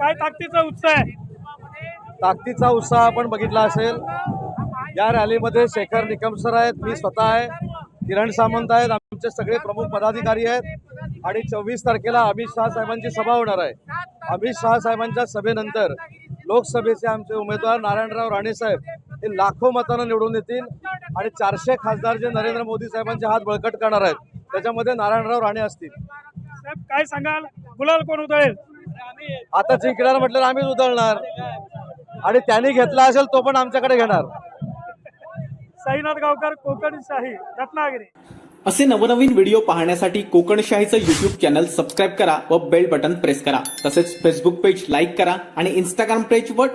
काय ताकदीचा उत्साह आहे? ताकदीचा उत्साह आपण बघितला असेल. या रॅलीमध्ये शेखर निकम सर आहेत मी स्वतः आहे किरण सामंत आहेत आमचे सगळे प्रमुख पदाधिकारी आहेत. आणि चोवीस तारखेला अमित शहा साहेबांची सभा होणार आहे. अमित शहा साहेबांच्या सभेनंतर लोकसभेचे आमचे उमेदवार नारायणराव राणे साहेब हे लाखो मतानं निवडून येतील आणि चारशे खासदार जे नरेंद्र मोदी साहेबांचे हात बळकट करणार आहेत त्याच्यामध्ये नारायणराव राणे असतील. साहेब काय सांगाल? गुलाल कोण उधळेल? आता जिंकणार म्हटलं आम्हीच उधळणार. आणि त्यांनी घेतला असेल तो पण आमच्याकडे घेणार. साईनाथ गावकर कोकण शाही रत्नागिरी. असे नवनवीन व्हिडिओ पाहण्यासाठी कोकणशाहीचं युट्यूब चॅनल सबस्क्राईब करा व बेल बटन प्रेस करा. तसेच फेसबुक पेज लाईक करा आणि इंस्टाग्राम पेज व